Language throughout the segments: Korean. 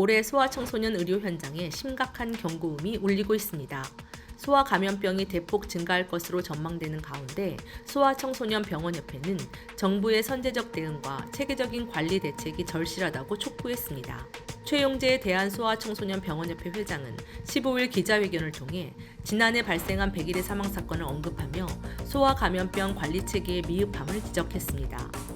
올해 소아청소년 의료 현장에 심각한 경고음이 울리고 있습니다. 소아 감염병이 대폭 증가할 것으로 전망되는 가운데 소아청소년 병원협회는 정부의 선제적 대응과 체계적인 관리 대책이 절실하다고 촉구했습니다. 최용재 대한소아청소년 병원협회 회장은 15일 기자회견을 통해 지난해 발생한 100일의 사망 사건을 언급하며 소아 감염병 관리 체계의 미흡함을 지적했습니다.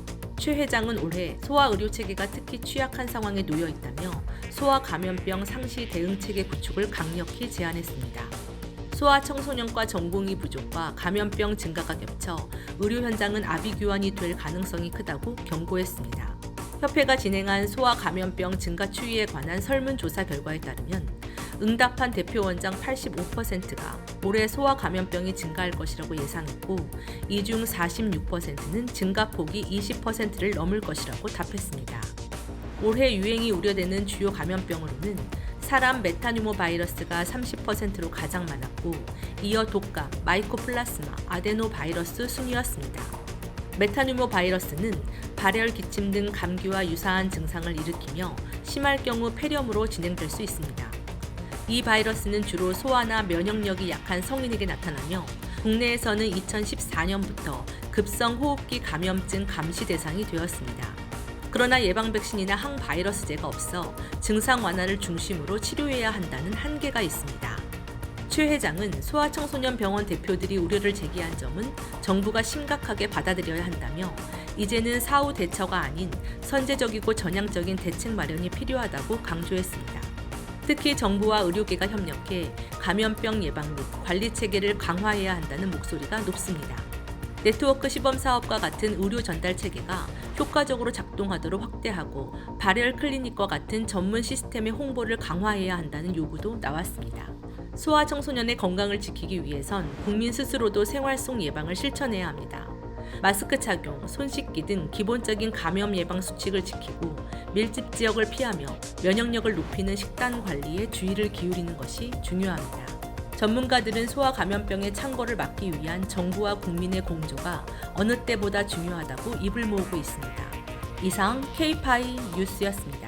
최 회장은 올해 소아 의료 체계가 특히 취약한 상황에 놓여 있다며 소아 감염병 상시 대응 체계 구축을 강력히 제안했습니다. 소아 청소년과 전공의 부족과 감염병 증가가 겹쳐 의료 현장은 아비규환이 될 가능성이 크다고 경고했습니다. 협회가 진행한 소아 감염병 증가 추이에 관한 설문조사 결과에 따르면 응답한 대표원장 85%가 올해 소아 감염병이 증가할 것이라고 예상했고 이 중 46%는 증가폭이 20%를 넘을 것이라고 답했습니다. 올해 유행이 우려되는 주요 감염병으로는 사람 메타뉴모 바이러스가 30%로 가장 많았고 이어 독감, 마이코플라스마, 아데노 바이러스 순이었습니다. 메타뉴모 바이러스는 발열, 기침 등 감기와 유사한 증상을 일으키며 심할 경우 폐렴으로 진행될 수 있습니다. 이 바이러스는 주로 소아나 면역력이 약한 성인에게 나타나며 국내에서는 2014년부터 급성 호흡기 감염증 감시 대상이 되었습니다. 그러나 예방 백신이나 항바이러스제가 없어 증상 완화를 중심으로 치료해야 한다는 한계가 있습니다. 최 회장은 소아청소년 병원 대표들이 우려를 제기한 점은 정부가 심각하게 받아들여야 한다며 이제는 사후 대처가 아닌 선제적이고 전향적인 대책 마련이 필요하다고 강조했습니다. 특히 정부와 의료계가 협력해 감염병 예방 및 관리 체계를 강화해야 한다는 목소리가 높습니다. 네트워크 시범 사업과 같은 의료 전달 체계가 효과적으로 작동하도록 확대하고 발열 클리닉과 같은 전문 시스템의 홍보를 강화해야 한다는 요구도 나왔습니다. 소아 청소년의 건강을 지키기 위해선 국민 스스로도 생활 속 예방을 실천해야 합니다. 마스크 착용, 손 씻기 등 기본적인 감염 예방 수칙을 지키고 밀집 지역을 피하며 면역력을 높이는 식단 관리에 주의를 기울이는 것이 중요합니다. 전문가들은 소아 감염병의 창궐을 막기 위한 정부와 국민의 공조가 어느 때보다 중요하다고 입을 모으고 있습니다. 이상 K-파이 뉴스였습니다.